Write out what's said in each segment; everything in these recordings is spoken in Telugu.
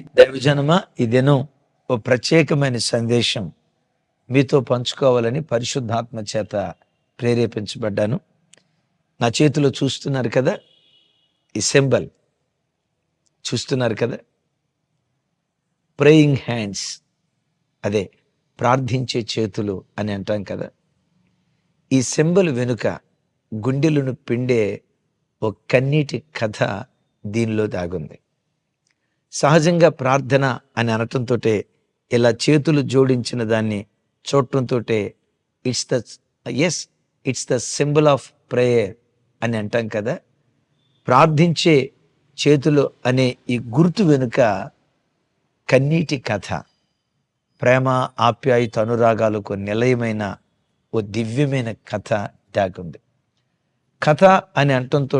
దైవజనమ? ఇదేనో ఓ ప్రత్యేకమైన సందేశం. మీతో పంచుకోవాలని పరిశుద్ధాత్మ చేత ప్రేరేపించబడ్డాను. నా చేతిలో చూస్తున్నారు కదా? ఈ సింబల్. చూస్తున్నారు కదా? ప్రేయింగ్ హ్యాండ్స్ అదే ప్రార్థించే చేతులు అని అంటాం కదా? ఈ సింబల్ వెనుక గుండెలను పిండే ఒక కన్నీటి కథ దీనిలో దాగుంది. సహజంగా ప్రార్థన అని అనటంతో ఇలా చేతులు జోడించిన దాన్ని చూడటంతో it's the yes it's the symbol of prayer అని అంటాం కదా. ప్రార్థించే చేతులు అనే ఈ గుర్తు వెనుక కన్నీటి కథ. ప్రేమ ఆప్యాయత అనురాగాలకు నిలయమైన ఓ దివ్యమైన కథ దాగుంది కథ అని అంటంతో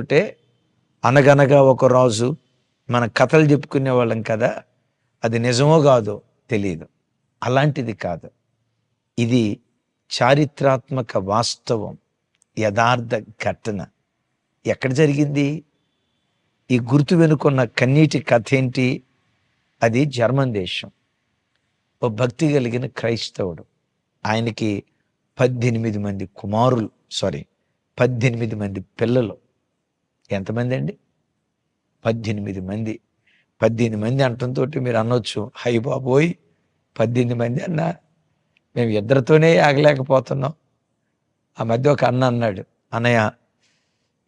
అనగనగా ఒక రాజు మన కథలు చెప్పుకునే వాళ్ళం కదా అది నిజమో కాదో తెలియదు అలాంటిది కాదు. ఇది చారిత్రాత్మక వాస్తవం యథార్థ ఘటన. ఎక్కడ జరిగింది? ఈ గుర్తు వెనుకున్న కన్నీటి కథ ఏంటి? అది జర్మన్ దేశం. ఓ భక్తి కలిగిన క్రైస్తవుడు. ఆయనకి పద్దెనిమిది మంది కుమారులు సారీ పద్దెనిమిది మంది పిల్లలు. ఎంతమంది అండి? పద్దెనిమిది మంది. పద్దెనిమిది మంది అంటంతో మీరు అనొచ్చు. హై బాబోయ్ పద్దెనిమిది మంది అన్న మేము ఇద్దరితోనే ఆగలేకపోతున్నాం. ఆ మధ్య ఒక అన్న అన్నాడు అన్నయ్య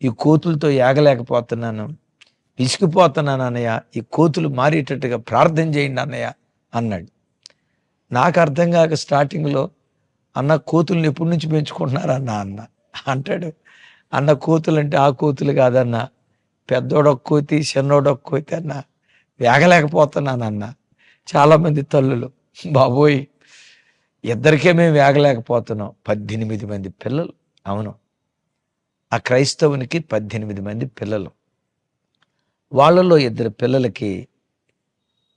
ఈ కోతులతో ఏగలేకపోతున్నాను విసిగిపోతున్నాను అన్నయ్య. ఈ కోతులు మారేటట్టుగా ప్రార్థన చేయండి అన్నయ్య అన్నాడు. నాకు అర్థం కాక స్టార్టింగ్లో అన్న కోతుల్ని ఎప్పటి నుంచి పెంచుకుంటున్నారు? అన్న అన్న అంటాడు. అన్న కోతులు అంటే ఆ కోతులు కాదన్న పెద్దోడొక్క కోతి చిన్నోడొక్క కోతి అన్న. వేగలేకపోతున్నానన్న. చాలామంది తల్లులు బాబోయ్ ఇద్దరికే మేము వేగలేకపోతున్నాం. పద్దెనిమిది మంది పిల్లలు. అవును. ఆ క్రైస్తవునికి పద్దెనిమిది మంది పిల్లలు. వాళ్ళలో ఇద్దరు పిల్లలకి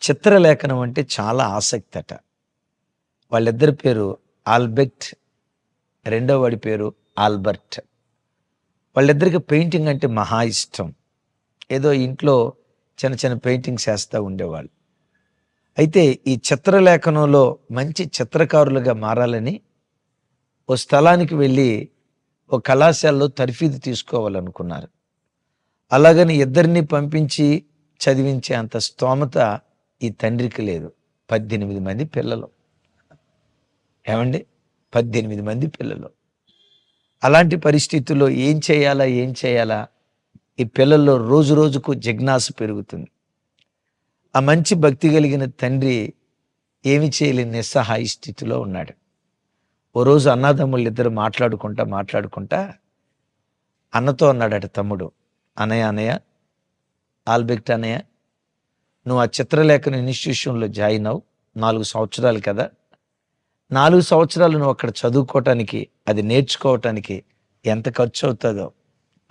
చిత్రలేఖనం అంటే చాలా ఆసక్తి అట వాళ్ళిద్దరి పేరు ఆల్బెర్ట్ రెండో వాడి పేరు ఆల్బర్ట్. వాళ్ళిద్దరికి పెయింటింగ్ అంటే మహా ఇష్టం. ఏదో ఇంట్లో చిన్న చిన్న పెయింటింగ్స్ వేస్తూ ఉండేవాళ్ళు. అయితే ఈ చిత్రలేఖనంలో మంచి చిత్రకారులుగా మారాలని ఓ స్థలానికి వెళ్ళి ఓ కళాశాలలో తర్ఫీదు తీసుకోవాలనుకున్నారు. అలాగని ఇద్దరిని పంపించి చదివించే అంత స్తోమత ఈ తండ్రికి లేదు. పద్దెనిమిది మంది పిల్లలు. ఏమండి? పద్దెనిమిది మంది పిల్లలు. అలాంటి పరిస్థితుల్లో ఏం చేయాలా? ఏం చేయాలా? ఈ పిల్లల్లో రోజు రోజుకు జిజ్ఞాస పెరుగుతుంది. ఆ మంచి భక్తి కలిగిన తండ్రి ఏమి చేయలేని నిస్సహాయ స్థితిలో ఉన్నాడు. ఓ రోజు అన్నదమ్ముళ్ళు ఇద్దరు మాట్లాడుకుంటా మాట్లాడుకుంటా అన్నతో అన్నాడట తమ్ముడు అనయ్య అనయ్య ఆల్బెక్ట్ అనయ్య నువ్వు ఆ చిత్రలేఖన ఇన్స్టిట్యూషన్లో జాయిన్ అవు నాలుగు సంవత్సరాలు కదా నాలుగు సంవత్సరాలు నువ్వు అక్కడ చదువుకోవటానికి అది నేర్చుకోవటానికి ఎంత ఖర్చు అవుతుందో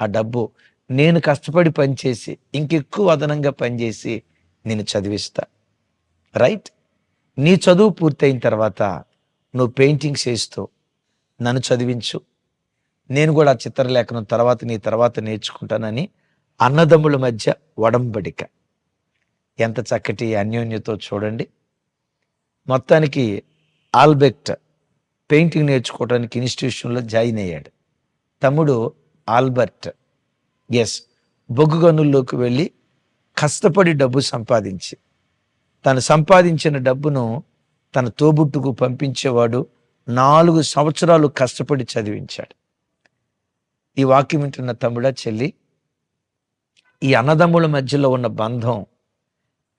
ఆ డబ్బు నేను కష్టపడి పనిచేసి ఇంకెక్కువ అదనంగా పనిచేసి నేను చదివిస్తా. రైట్ నీ చదువు పూర్తయిన తర్వాత నువ్వు పెయింటింగ్స్ వేస్తూ నన్ను చదివించు. నేను కూడా ఆ చిత్రలేఖనం తర్వాత నీ తర్వాత నేర్చుకుంటానని అన్నదమ్ముల మధ్య ఒడంబడిక ఎంత చక్కటి అన్యోన్యతో చూడండి. మొత్తానికి ఆల్బెక్ట్ పెయింటింగ్ నేర్చుకోవడానికి ఇన్స్టిట్యూషన్లో జాయిన్ అయ్యాడు. తమ్ముడు ఆల్బర్ట్. ఎస్ బొగ్గు గనుల్లోకి వెళ్ళి కష్టపడి డబ్బు సంపాదించి తను సంపాదించిన డబ్బును తన తోబుట్టుకు పంపించేవాడు నాలుగు సంవత్సరాలు కష్టపడి చదివించాడు. ఈ వాక్యం వింటున్న తమ్ముడా చెల్లి ఈ అన్నదమ్ముల మధ్యలో ఉన్న బంధం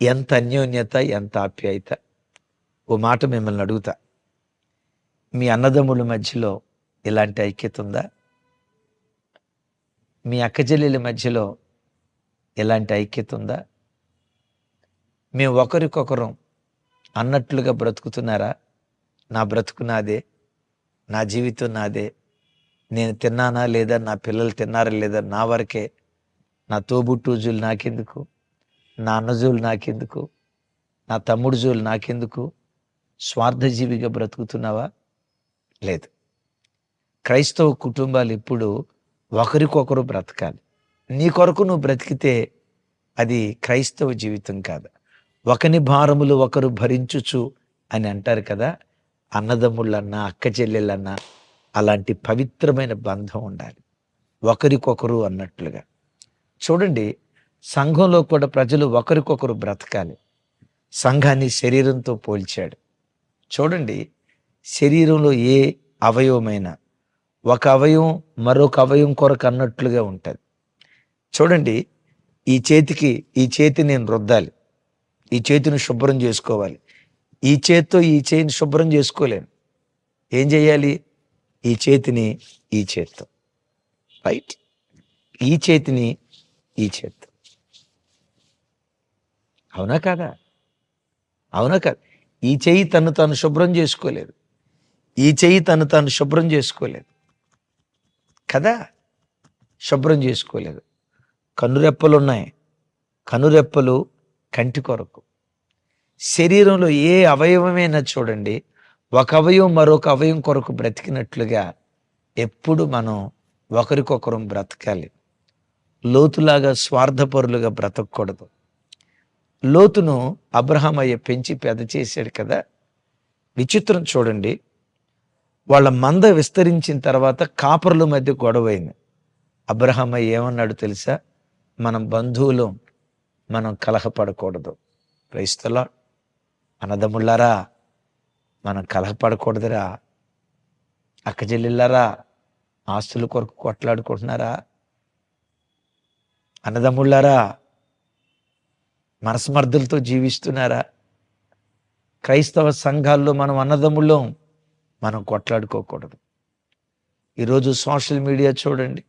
ఎంత అన్యోన్యత ఎంత ఆప్యాయత? ఓ మాట మిమ్మల్ని అడుగుతా. మీ అన్నదమ్ముల మధ్యలో ఇలాంటి ఐక్యత ఉందా? మీ అక్కచెల్లెల మధ్యలో ఎలాంటి ఐక్యత ఉందా? మేము ఒకరికొకరం అన్నట్లుగా బ్రతుకుతున్నారా? నా బ్రతుకు నాదే నా జీవితం నాదే నేను తిన్నానా లేదా నా పిల్లలు తిన్నారా లేదా నా వరకే నా తోబుట్టూజులు నాకెందుకు? నా అన్నజూలు నాకెందుకు? నా తమ్ముడు జోలు నాకెందుకు? స్వార్థజీవిగా బ్రతుకుతున్నావా? లేదు. క్రైస్తవ కుటుంబాలు ఇప్పుడు ఒకరికొకరు బ్రతకాలి. నీ కొరకు నువ్వు బ్రతికితే అది క్రైస్తవ జీవితం కాదు. ఒకని భారములు ఒకరు భరించుచు అని అంటారు కదా అన్నదమ్ముళ్ళన్నా అక్క చెల్లెళ్ళన్నా అలాంటి పవిత్రమైన బంధం ఉండాలి. ఒకరికొకరు అన్నట్లుగా. చూడండి సంఘంలో కూడా ప్రజలు ఒకరికొకరు బ్రతకాలి. సంఘాన్ని శరీరంతో పోల్చాడు. చూడండి శరీరంలో ఏ అవయవమైనా ఒక అవయం మరొక అవయం కొరకు అన్నట్లుగా ఉంటుంది. చూడండి ఈ చేతికి ఈ చేతి నేను రుద్దాలి. ఈ చేతిని శుభ్రం చేసుకోవాలి. ఈ చేతితో ఈ చేతిని శుభ్రం చేసుకోలేను. ఏం చేయాలి? ఈ చేతిని ఈ చేత్తో. రైట్ ఈ చేతిని ఈ చేత్తో. అవునా కాదా? అవునా కాదు. ఈ చెయ్యి తను తాను శుభ్రం చేసుకోలేదు. ఈ చెయ్యి తను తాను శుభ్రం చేసుకోలేదు. కదా శుభ్రం చేసుకోలేదు. కనురెప్పలు ఉన్నాయి కనురెప్పలు కంటి కొరకు. శరీరంలో ఏ అవయవమైనా చూడండి ఒక అవయవం మరొక అవయవం కొరకు బ్రతికినట్లుగా ఎప్పుడు మనం ఒకరికొకరు బ్రతకాలి. లోతులాగా స్వార్థపరులుగా బ్రతకూడదు. లోతును అబ్రహాం అయ్య పెంచి పెద్ద చేశాడు కదా. విచిత్రం చూడండి. వాళ్ళ మంద విస్తరించిన తర్వాత కాపర్ల మధ్య గొడవైంది. అబ్రహమ్మ ఏమన్నాడు తెలుసా? మనం బంధువులు మనం కలహపడకూడదు. క్రైస్తలా అన్నదమ్ముళ్ళారా మనం కలహపడకూడదురా. అక్కజెల్లిళ్ళారా ఆస్తుల కొరకు కొట్లాడుకుంటున్నారా? అన్నదమ్ముళ్ళారా మనస్మర్థులతో జీవిస్తున్నారా? క్రైస్తవ సంఘాల్లో మనం అన్నదమ్ముళ్ళం. మనం కొట్లాడుకోకూడదు. ఈరోజు సోషల్ మీడియా చూడండి.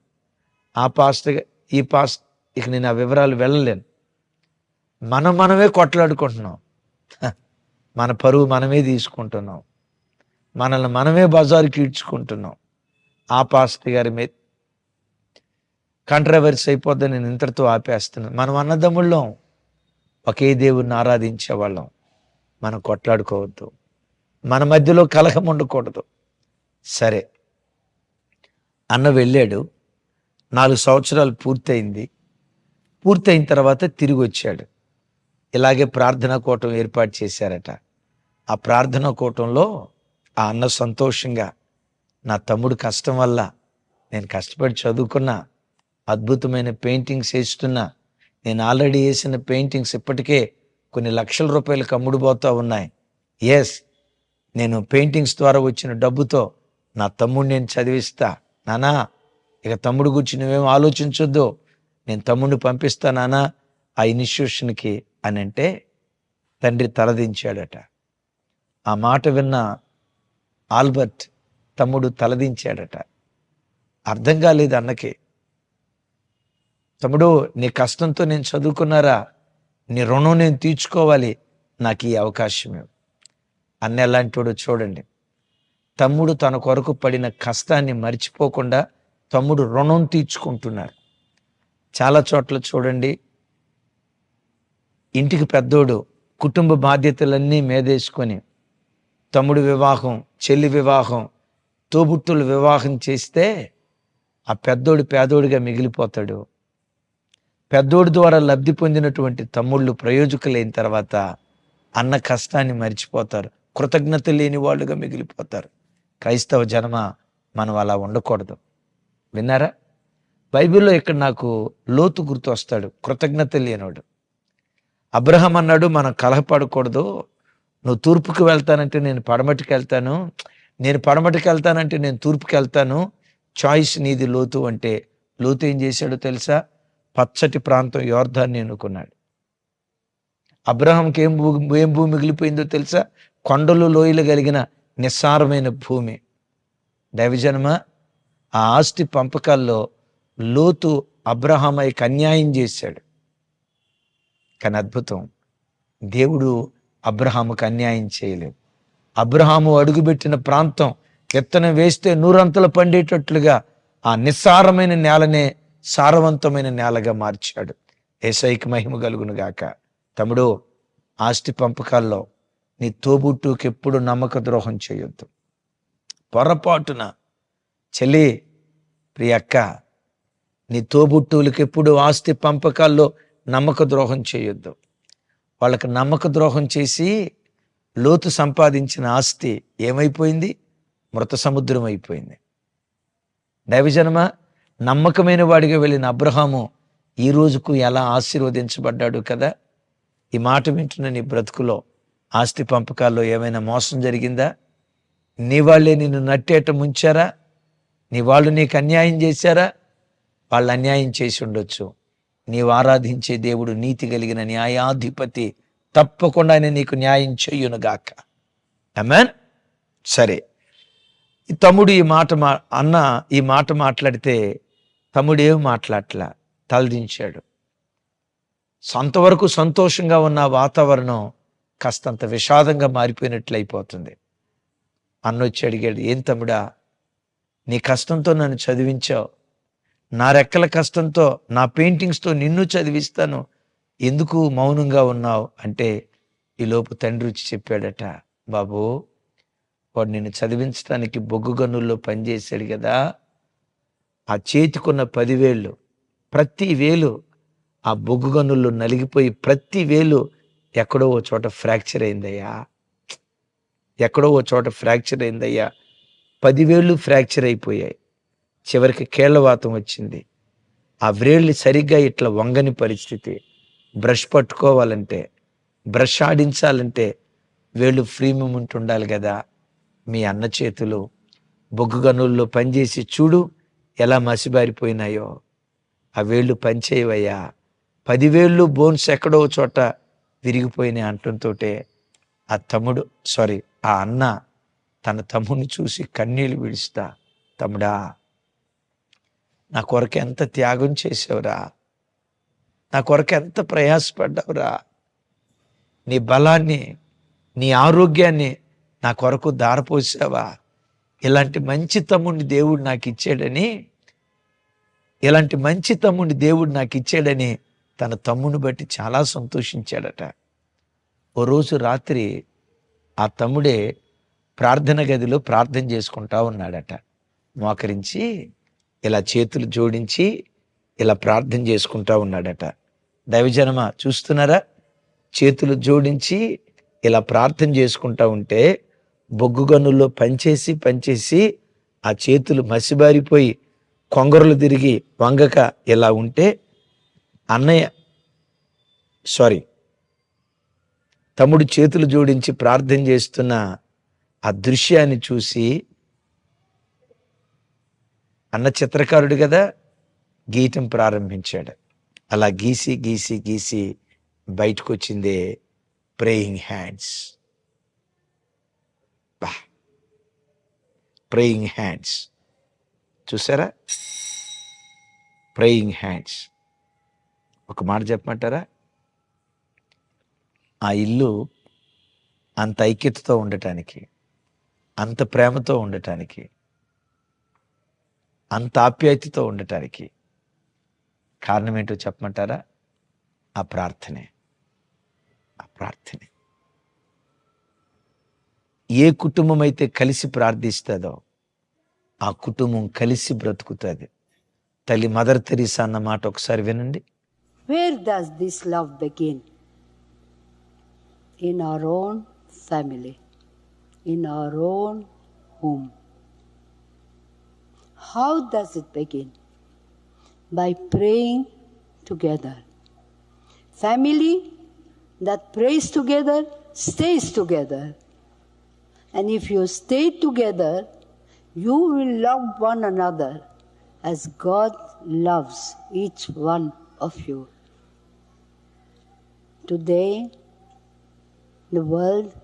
ఆ పాస్ట్ ఈ పాస్ట్ ఇక నేను ఆ వివరాలు వెళ్ళలేను. మనం మనమే కొట్లాడుకుంటున్నాం. మన పరువు మనమే తీసుకుంటున్నాం. మనల్ని మనమే బజారుకి ఈడ్చుకుంటున్నాం. ఆ పాస్టర్ గారి మీద కంట్రవర్సీ అయిపోద్దని నేను ఇంతటితో ఆపేస్తున్నాను. మనం అన్నదమ్ముళ్ళం. ఒకే దేవుణ్ణి ఆరాధించే వాళ్ళం. మనం కొట్లాడుకోవద్దు. మన మధ్యలో కలహం ఉండకూడదు. సరే. అన్న వెళ్ళాడు. నాలుగు సంవత్సరాలు పూర్తయింది. పూర్తయిన తర్వాత తిరిగి వచ్చాడు. ఇలాగే ప్రార్థనా కూటం ఏర్పాటు చేశారట. ఆ ప్రార్థనా కూటంలో ఆ అన్న సంతోషంగా నా తమ్ముడు కష్టం వల్ల నేను కష్టపడి చదువుకున్నా అద్భుతమైన పెయింటింగ్స్ వేస్తున్నా నేను ఆల్రెడీ వేసిన పెయింటింగ్స్ ఇప్పటికే కొన్ని లక్షల రూపాయలకు అమ్ముడుపోతూ ఉన్నాయి. ఎస్ నేను పెయింటింగ్స్ ద్వారా వచ్చిన డబ్బుతో నా తమ్ముడు నేను చదివిస్తా. నానా ఇక తమ్ముడు గురించి నువ్వేం ఆలోచించొద్దు. నేను తమ్ముడిని పంపిస్తా నానా ఆ ఇన్స్టిట్యూషన్కి అని అంటే తండ్రి తలదించాడట. ఆ మాట విన్న ఆల్బర్ట్ తమ్ముడు తలదించాడట. అర్థం కాలేదు అన్నకి. తమ్ముడు నీ కష్టంతో నేను చదువుకున్నారా? నీ రుణం నేను తీర్చుకోవాలి. నాకు ఈ అవకాశం ఇవ్వు. అన్న ఎలాంటివాడు చూడండి. తమ్ముడు తన కొరకు పడిన కష్టాన్ని మర్చిపోకుండా తమ్ముడు రుణం తీర్చుకుంటున్నారు. చాలా చోట్ల చూడండి. ఇంటికి పెద్దోడు కుటుంబ బాధ్యతలన్నీ మేదేసుకొని తమ్ముడు వివాహం చెల్లి వివాహం తోబుట్టుల వివాహం చేస్తే ఆ పెద్దోడు పేదోడిగా మిగిలిపోతాడు. పెద్దోడి ద్వారా లబ్ధి పొందినటువంటి తమ్ముళ్ళు ప్రయోజకులైన తర్వాత అన్న కష్టాన్ని మర్చిపోతారు. కృతజ్ఞత లేని వాళ్ళుగా మిగిలిపోతారు. క్రైస్తవ జనమ మనం అలా ఉండకూడదు. విన్నారా? బైబిల్లో ఇక్కడ నాకు లోతు గుర్తు వస్తాడు కృతజ్ఞత లేనివాడు అబ్రహం అన్నాడు మనం కలహపడకూడదు. నువ్వు తూర్పుకి వెళ్తానంటే నేను పడమటికి వెళ్తాను. నేను పడమటికి వెళ్తానంటే నేను తూర్పుకి వెళ్తాను. చాయిస్ నీది లోతు అంటే లోతు ఏం చేశాడో తెలుసా? పచ్చటి ప్రాంతం యోర్ధాన్ని ఎన్నుకున్నాడు. అబ్రహంకి ఏం భూ ఏం భూమి మిగిలిపోయిందో తెలుసా? కొండలు లోయలు కలిగిన నిస్సారమైన భూమి. దైవజనమ ఆ ఆస్తి పంపకాల్లో లోతు అబ్రహామైకి అన్యాయం చేశాడు. కానీ అద్భుతం దేవుడు అబ్రహాముకు అన్యాయం చేయలేదు. అబ్రహాము అడుగుపెట్టిన ప్రాంతం విత్తనం వేస్తే నూరంతలు పండేటట్లుగా ఆ నిస్సారమైన నేలనే సారవంతమైన నేలగా మార్చాడు. ఏసైకి మహిమ కలుగునుగాక. తమ్ముడు ఆస్తి పంపకాల్లో నీ తోబుట్టుకి ఎప్పుడు నమ్మక ద్రోహం చేయొద్దు. పొరపాటున చెల్లి ప్రియక్క నీ తోబుట్టువులకి ఎప్పుడు ఆస్తి పంపకాల్లో నమ్మక ద్రోహం చేయొద్దు. వాళ్ళకి నమ్మక ద్రోహం చేసి లోతు సంపాదించిన ఆస్తి ఏమైపోయింది? మృత సముద్రం అయిపోయింది. దైవజనమ నమ్మకమైన వాడిగా వెళ్ళిన అబ్రహాము ఈ రోజుకు ఎలా ఆశీర్వదించబడ్డాడు కదా? ఈ మాట వింటున్న నీ బ్రతుకులో ఆస్తి పంపకాల్లో ఏమైనా మోసం జరిగిందా? నీ వాళ్ళే నిన్ను నట్టేట ముంచారా? నీ వాళ్ళు నీకు అన్యాయం చేశారా? వాళ్ళు అన్యాయం చేసి ఉండొచ్చు. నీవు ఆరాధించే దేవుడు నీతి కలిగిన న్యాయాధిపతి. తప్పకుండా ఆయన నీకు న్యాయం చెయ్యునుగాక అమెన్ సరే. ఈ తమ్ముడు ఈ మాట మా అన్న ఈ మాట మాట్లాడితే తమ్ముడు ఏం మాట్లాడట్లా? తలదించాడు. సొంతవరకు సంతోషంగా ఉన్న వాతావరణం కాస్తంత విషాదంగా మారిపోయినట్లు అయిపోతుంది అన్న వచ్చి అడిగాడు ఏం తమ్ముడా నీ కష్టంతో నన్ను చదివించావు. నా రెక్కల కష్టంతో నా పెయింటింగ్స్తో నిన్ను చదివిస్తాను. ఎందుకు మౌనంగా ఉన్నావు? అంటే ఈలోపు తండ్రి వచ్చి చెప్పాడట బాబు వాడు నిన్ను చదివించడానికి బొగ్గు గనుల్లో పనిచేశాడు కదా. ఆ చేతికున్న పదివేళ్ళు ప్రతి వేలు ఆ బొగ్గు గనుల్లో నలిగిపోయి ప్రతి వేలు ఎక్కడో ఓ చోట ఫ్రాక్చర్ అయిందయ్యా. ఎక్కడో ఓ చోట ఫ్రాక్చర్ అయిందయ్యా. పదివేళ్ళు ఫ్రాక్చర్ అయిపోయాయి. చివరికి కేళ్ళవాతం వచ్చింది. ఆ వ్రేళ్ళు సరిగ్గా ఇట్లా వంగని పరిస్థితి. బ్రష్ పట్టుకోవాలంటే బ్రష్ ఆడించాలంటే వేళ్ళు ఫ్రీ మూమెంట్ ఉండాలి కదా. మీ అన్న చేతులు బొగ్గు గనుల్లో పనిచేసి చూడు ఎలా మసిబారిపోయినాయో. ఆ వేళ్ళు పనిచేయవయ్యా. పదివేళ్ళు బోన్స్ ఎక్కడో చోట విరిగిపోయినాయి అంటుంతోటే ఆ తమ్ముడు సారీ ఆ అన్న తన తమ్ముడిని చూసి కన్నీళ్ళు విడుస్తా తమ్ముడా నా కొరకు ఎంత త్యాగం చేసావురా నా కొరకు ఎంత ప్రయాసపడ్డావురా? నీ బలాన్ని నీ ఆరోగ్యాన్ని నా కొరకు దారపోసావా? ఇలాంటి మంచి తమ్ముడిని దేవుడు నాకు ఇచ్చాడని ఇలాంటి మంచి తమ్ముడిని దేవుడు నాకు ఇచ్చాడని తన తమ్ముడిని బట్టి చాలా సంతోషించాడట. ఓ రోజు రాత్రి ఆ తమ్ముడే ప్రార్థన గదిలో ప్రార్థన చేసుకుంటా ఉన్నాడట. మోకరించి ఇలా చేతులు జోడించి ఇలా ప్రార్థన చేసుకుంటా ఉన్నాడట. దైవజనమ చూస్తున్నారా? చేతులు జోడించి ఇలా ప్రార్థన చేసుకుంటా ఉంటే బొగ్గు గనుల్లో పనిచేసి పనిచేసి ఆ చేతులు మసిబారిపోయి కొంగరులు తిరిగి వంగక ఇలా ఉంటే అన్నయ్య సారీ తమ్ముడు చేతులు జోడించి ప్రార్థన చేస్తున్న ఆ దృశ్యాన్ని చూసి అన్న చిత్రకారుడు కదా గీయటం ప్రారంభించాడు. అలా గీసి గీసి గీసి బయటకు వచ్చిందే ప్రేయింగ్ హ్యాండ్స్ బా ప్రేయింగ్ హ్యాండ్స్ చూసారా? ప్రేయింగ్ హ్యాండ్స్ ఒక మాట చెప్పమంటారా? ఆ ఇల్లు అంత ఐక్యతతో ఉండటానికి అంత ప్రేమతో ఉండటానికి అంత ఆప్యాయతతో ఉండటానికి కారణం ఏంటో చెప్పమంటారా? ఆ ప్రార్థనే. ఆ ప్రార్థనే. ఏ కుటుంబం అయితే కలిసి ప్రార్థిస్తుందో ఆ కుటుంబం కలిసి బ్రతుకుతుంది. తల్లి మదర్ తెరీసా అన్న మాట ఒకసారి వినండి. Where does this love begin? In our own family, in our own home. How does it begin? By praying together. Family that prays together stays together. And if you stay together, you will love one another as God loves each one of you. Today, the world,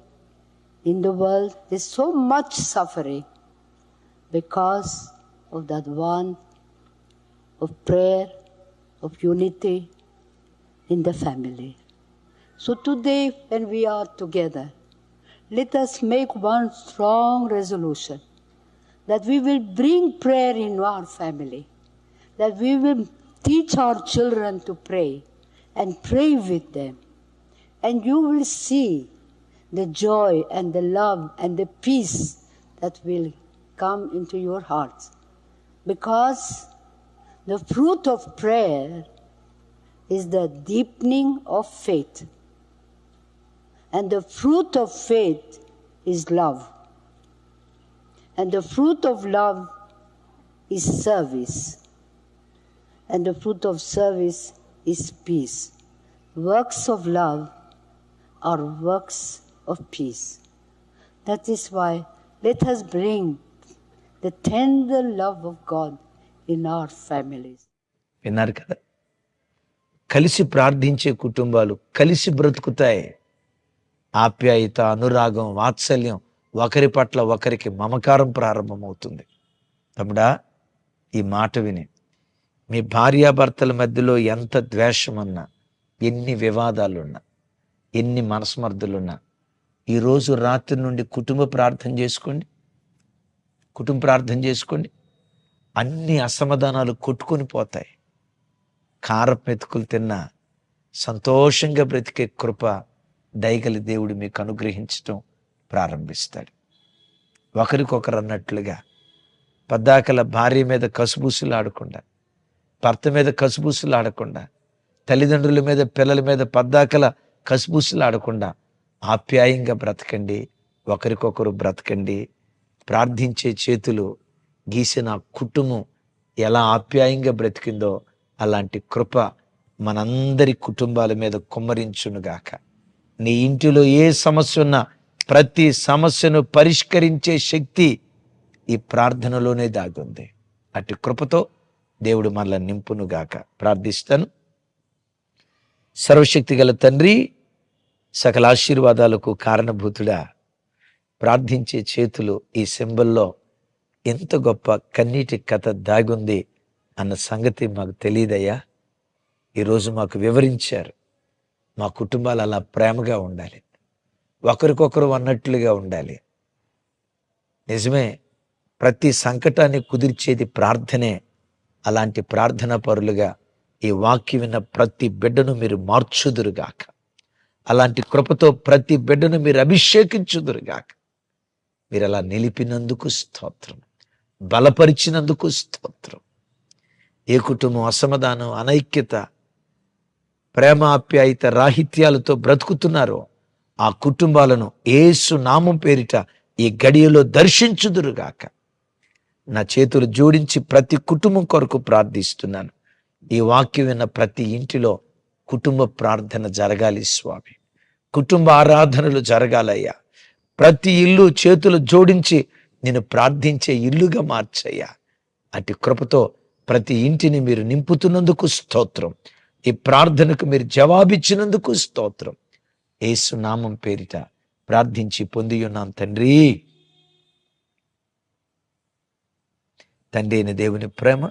in the world, is so much suffering because of that want of prayer, of unity in the family. So today, when we are together, let us make one strong resolution that we will bring prayer in our family, that we will teach our children to pray and pray with them. And you will see the joy and the love and the peace that will come into your hearts. Because the fruit of prayer is the deepening of faith. And the fruit of faith is love. And the fruit of love is service. And the fruit of service is peace. Works of love are works of peace. That is why let us bring the tender love of God in our families. విన్నారు కదా కలిసి ప్రార్థించే కుటుంబాలు కలిసి బ్రతుకుతాయి ఆప్యాయత అనురాగం వాత్సల్యం ఒకరి పట్ల ఒకరికి మమకారం ప్రారంభమవుతుంది తమ్ముడా ఈ మాట విని మీ భార్యాభర్తల మధ్యలో ఎంత ద్వేషమన్నా ఎన్ని వివాదాలున్నా ఎన్ని మనస్మర్థులున్నా ఈరోజు రాత్రి నుండి కుటుంబ ప్రార్థన చేసుకోండి. కుటుంబ ప్రార్థన చేసుకోండి. అన్ని అసమాధానాలు కొట్టుకొని పోతాయి. కారపు మెతుకులు తిన్న సంతోషంగా బ్రతికే కృప దయగలి దేవుడు మీకు అనుగ్రహించటం ప్రారంభిస్తాడు. ఒకరికొకరు అన్నట్లుగా పద్దాకల భార్య మీద కసుబూసులు ఆడకుండా భర్త మీద కసుబూసులు ఆడకుండా తల్లిదండ్రుల మీద పిల్లల మీద పద్దాకల కసుబూసులు ఆడకుండా ఆప్యాయంగా బ్రతకండి ఒకరికొకరు బ్రతకండి. ప్రార్థించే చేతులు గీసిన కుటుంబం ఎలా ఆప్యాయంగా బ్రతికిందో అలాంటి కృప మనందరి కుటుంబాల మీద కుమ్మరించునుగాక. నీ ఇంటిలో ఏ సమస్య ఉన్నా ప్రతి సమస్యను పరిష్కరించే శక్తి ఈ ప్రార్థనలోనే దాగుంది. అటు కృపతో దేవుడు మనల్ని నింపునుగాక. ప్రార్థిస్తాను. సర్వశక్తి గల తండ్రి సకల ఆశీర్వాదాలకు కారణభూతుడా. ప్రార్థించే చేతులు ఈ సింబల్లో ఎంత గొప్ప కన్నీటి కథ దాగుంది అన్న సంగతి మాకు తెలియదయ్యా ఈరోజు మాకు వివరించారు. మా కుటుంబాలు అలా ప్రేమగా ఉండాలి. ఒకరికొకరు అన్నట్లుగా ఉండాలి. నిజమే ప్రతి సంకటాన్ని కుదిర్చేది ప్రార్థనే. అలాంటి ప్రార్థనా పరులుగా ఈ వాక్యం విన్న ప్రతి బిడ్డను మీరు మార్చుదురుగాక. అలాంటి కృపతో ప్రతి బిడ్డను మీరు అభిషేకించుదురుగాక. మీరు అలా నిలిపినందుకు స్తోత్రం బలపరిచినందుకు స్తోత్రం. ఏ కుటుంబం అసమాధానం అనైక్యత ప్రేమ ఆప్యాయత రాహిత్యాలతో బ్రతుకుతున్నారో ఆ కుటుంబాలను ఏసు నామం పేరిట ఈ గడియలో దర్శించుదురుగాక. నా చేతులు జోడించి ప్రతి కుటుంబం కొరకు ప్రార్థిస్తున్నాను. ఈ వాక్యం విన్న ప్రతి ఇంటిలో కుటుంబ ప్రార్థన జరగాలి స్వామి. కుటుంబ ఆరాధనలు జరగాలయ్యా. ప్రతి ఇల్లు చేతులు జోడించి నేను ప్రార్థించే ఇల్లుగా మార్చయ్యా. అటు కృపతో ప్రతి ఇంటిని మీరు నింపుతున్నందుకు స్తోత్రం. ఈ ప్రార్థనకు మీరు జవాబిచ్చినందుకు స్తోత్రం. ఏసు నామం పేరిట ప్రార్థించి పొంది ఉన్నాం తండ్రి. తండ్రి అయిన దేవుని ప్రేమ